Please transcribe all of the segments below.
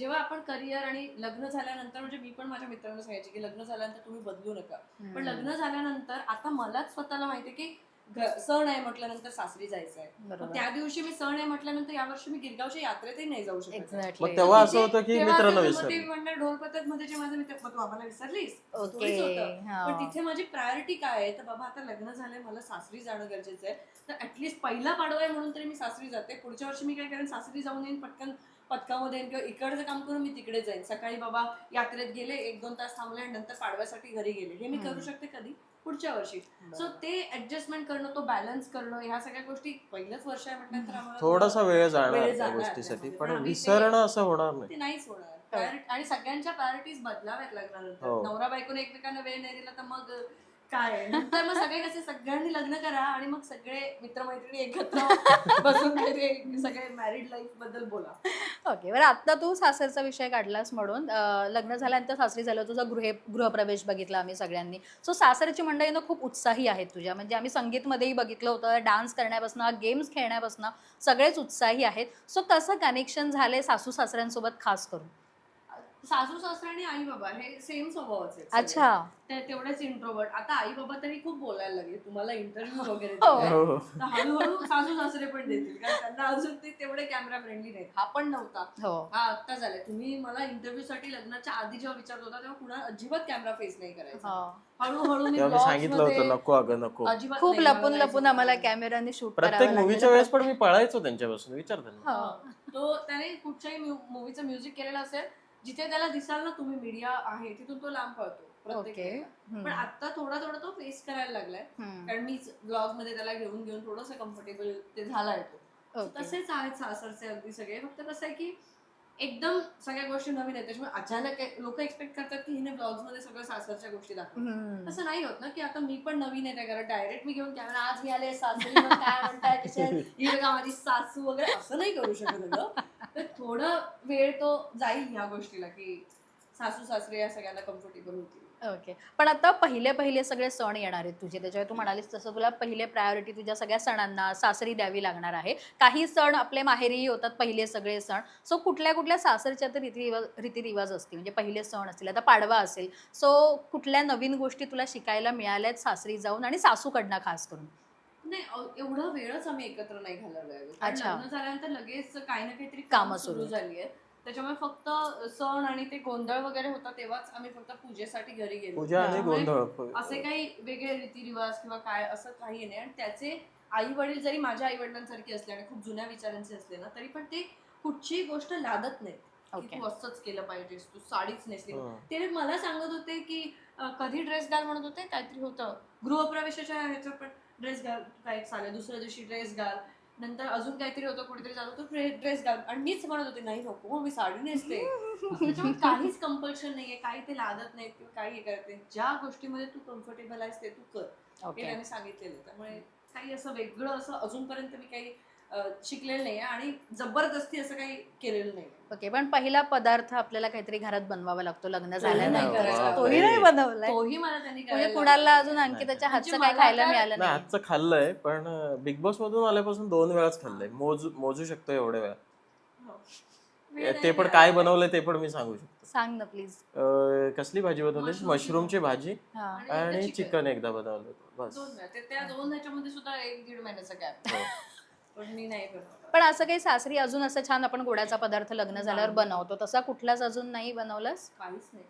जेव्हा आपण करिअर आणि लग्न झाल्यानंतर म्हणजे मी पण माझ्या मित्रांना सांगायचे की लग्न झाल्यानंतर तुम्ही बदलू नका. पण लग्न झाल्यानंतर आता मलाच स्वतःला माहितीये की सण आहे म्हटल्यानंतर सासरी जायचं आहे त्या दिवशी मी सण आहे म्हटल्यानंतर यावर्षी मी गिरगावच्या यात्रेतही नाही जाऊ शकत. तेव्हा असं तिथे- होतं की मित्रांना ढोल पथकमध्ये जे माझे मित्र तू आम्हाला विसरलीस? ओके थोडीच होतं. पण तिथे माझी प्रायोरिटी काय आहे? तर बाबा आता लग्न झालंय मला सासरी जाणं गरजेचं आहे. तर ऍटलीस्ट पहिला पाडवा आहे म्हणून तरी मी सासरी जाते. पुढच्या वर्षी मी काय करेन? सासरी जाऊन येईन पटकन पथकामध्ये किंवा इकडचं काम करून मी तिकडे जाईन. सकाळी बाबा यात्रेत गेले एक दोन तास थांबले आणि नंतर पाडव्यासाठी घरी गेले. हे मी. करू शकते कधी? पुढच्या वर्षी. सो ते ऍडजस्टमेंट करणं तो बॅलन्स करणं ह्या सगळ्या गोष्टी पहिलंच वर्ष आहे म्हटल्यानंतर आम्हाला थोडासा वेळ जाणार त्या गोष्टीसाठी. पण विसरणं असं होणार नाही. ते नाहीच होणार. आणि सगळ्यांच्या प्रायोरिटीज बदलाव्यात लग्नानंतर हो. नवरा बायकोने एकमेकांना वेळ नाही दिला तर मग काय? तर मग सगळे कसे सगळ्यांनी लग्न करा आणि मग सगळे मित्रमैत्रिणी एकत्र बसून सगळे मॅरिड लाईफबद्दल बोला. ओके बरं आता तू सासरचा विषय काढलास म्हणून लग्न झाल्यानंतर सासरी झालं तुझा गृह गृहप्रवेश बघितला आम्ही सगळ्यांनी. सो सासरची मंडळी ना खूप उत्साही आहेत तुझ्या. म्हणजे आम्ही संगीतमध्येही बघितलं होतं डान्स करण्यापासून गेम्स खेळण्यापासून सगळेच उत्साही आहेत. सो कसं कनेक्शन झाले सासू सासऱ्यांसोबत खास करून? सासू सासरा आणि आई बाबा हे सेम स्वभावाचे आहेत सगळे. अच्छा ते तेवढेच इंट्रोवर्ट आता आई बाबा तरी खूप बोलायला लागले तुम्हाला इंटरव्ह्यू वगैरे हो. दिलाय. हो. तर हळूहळू सासू सासरे पण देतील कारण त्यांना अजून ते तेवढे कॅमेरा फ्रेंडली नाहीत हा पण नव्हता हो हा आत्ता झालाय तुम्ही मला इंटरव्ह्यू साठी लग्नाच्या आधी जेव्हा विचारत होता तेव्हा कुणा अजिबात कॅमेरा फेस नाही करायचा हो. हळूहळू मी तेव्हा मी vlogs सांगितलं मध्ये होतं नको अगं नको अजिबात खूप नाही, मला लपून नाही लपून जमत. आम्हाला कॅमेराने शूट प्रत्येक मूवीच्या वेळेस पण मी पळायचो त्यांच्यापासून विचार त्यांना हो. तो त्याने कुठच्याही मूवीचं म्युझिक केलेलं असेल जिथे त्याला दिसाल ना तुम्ही मीडिया आहे तिथून तो लांब पळतो प्रत्येक वेळेला. पण आता थोडा थोडा तो फेस करायला लागलाय. कारण मीच ब्लॉगमध्ये त्याला घेऊन घेऊन थोडस कम्फर्टेबल ते झालाय तो. तसेच आहेत सासरचे अगदी सगळे. फक्त कसं आहे की एकदम सगळ्या गोष्टी नवीन आहेत. त्याच्यामुळे अचानक लोक एक्सपेक्ट करतात की हिने ब्लॉग्समध्ये सगळं सासरच्या गोष्टी दाखव तसं नाही होत ना की आता मी पण नवीन आहे त्या घरात. डायरेक्ट मी घेऊन कॅमेरा आज मी आले सासरी काय म्हणताय कसे माझी सासू वगैरे. असं नाही करू शकत. तर थोडं वेळ तो जाईल ह्या गोष्टीला की सासू सासरे या सगळ्यांना कम्फर्टेबल होतील. ओके पण आता पहिले पहिले सगळे सण येणार आहेत तुझे. त्याच्यावर तू म्हणालीस तसं तुला पहिले प्रायोरिटी तुझ्या सगळ्या सणांना सासरी द्यावी लागणार आहे. काही सण आपले माहेरीही होतात पहिले सगळे सण. सो कुठल्या कुठल्या सासरच्या तर रीतिरिवाज रीतिरिवाज असतील? म्हणजे पहिले सण असतील आता पाडवा असेल. सो कुठल्या नवीन गोष्टी तुला शिकायला मिळाल्यात सासरी जाऊन आणि सासूकडनं खास करून? नाही एवढा वेळच आम्ही एकत्र नाही घालवलाय कारण अच्छा. झाल्यानंतर लगेच काही ना काहीतरी कामं सुरू. झाली आहेत. त्याच्यामुळे फक्त सण आणि ते गोंधळ वगैरे होता तेव्हाच आम्ही फक्त पूजेसाठी घरी गेलो. पूजा आणि त्यामुळे गोंधळ असे काही वेगळे रीतिरिवाज किंवा काय असं काही नाही. आणि त्याचे आई वडील जरी माझ्या आई वडिलांसारखे असले आणि खूप जुन्या विचारांचे असले ना तरी पण ते कुठचीही गोष्ट लादत नाही की तू असंच केलं पाहिजेस तू साडीच नेसली. हं. ते मला सांगत होते की अ, कधी ड्रेस घाल म्हणत होते काहीतरी होतं. गृहप्रवेशाच्या ह्याच्यात पण ड्रेस घाल काय चालेल दुसऱ्या दिवशी ड्रेस घाल. नंतर अजून काहीतरी होतं कुठेतरी जातो तो ड्रेस घाल आणि मीच म्हणत होते नाही नको मी साडी नेसते. त्याच्यामुळे काहीच कंपल्शन नाहीये काही ते लादत नाहीत किंवा काही हे करत नाही ज्या गोष्टीमध्ये तू कम्फर्टेबल आहेस ते तू कर. हे त्याने सांगितलेलं. त्यामुळे काही असं वेगळं असं अजूनपर्यंत मी काही शिकलेलं नाही आणि जबरदस्ती असं काही केलेलं नाही ओके पण पहिला पदार्थ आपल्याला काहीतरी घरात बनवावा लागतो लग्न झाल्यानंतर. करायचा. तोही नाही बनवलाय. तोही मला त्यांनी म्हणजे कुणाला. अजून आणखी त्याच्या म्हणजे हातचं काय खायला मिळालं नाही आजचं खाल्लंय पण बिग बॉस मधून आल्यापासून दोन वेळाच खाल्लंय. मोजू मोजू शकतो एवढ्या वेळा. हो. ते नाही पण. काय बनवलंय ते पण मी सांगू शकतो. सांग ना प्लीज. कसली भाजी बनवली? मशरूमची भाजी. हा. आणि चिकन एकदा बनवलं. बस. दोन वेळा. ते- त्या दोन ह्याच्यामध्ये सुद्धा एक दीड महिन्याचा गॅप. पण मी नाही पण असं काही सासरी अजून असं छान आपण गोडाचा पदार्थ लग्न झाल्यावर. बनवतो. तसा कुठलाच अजून नाही बनवलंस? काहीच नाही.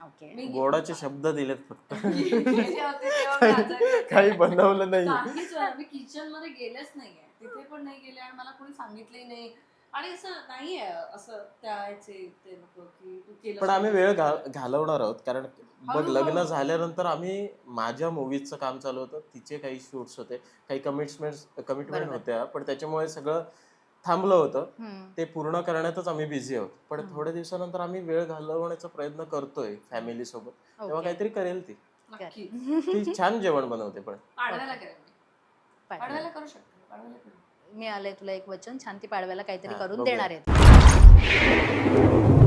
ओके मी गोडाचे शब्द दिलेत फक्त. गेले होते तेव्हा मी आजारी होते. काही बनवलं नाही. काहीच वेळा मी किचनमध्ये गेलेच नाहीये. तिथे पण नाही गेले आणि मला कोणी सांगितलंही नाही. आणि असं नाहीये असं त्या ह्याचे ते नको की तू केलं पण आम्ही वेळ घालवणार आहोत. कारण बघ हळूहळू. लग्न झाल्यानंतर आम्ही माझ्या मूवीजचं काम चालू होतं. तिचे काही शूट्स होते. काही कमिटमेंट कमिटमेंट बरोबर. होत्या. पण त्याच्यामुळे सगळं थांबलं होतं. हम्म. ते पूर्ण करण्यातच आम्ही बिझी आहोत. पण हम्म. थोड्या दिवसानंतर आम्ही वेळ घालवण्याचा प्रयत्न करतोय फॅमिली सोबत. तेव्हा. काहीतरी करेल ती. नक्की ती छान जेवण बनवते पण. पाडव्याला करेन मी. पाडव्याला. पाडव्याला करू शकते. पाडव्याला करू मी आलंय तुला एक वचन छान ती पाडव्याला काहीतरी करून. देणार आहेत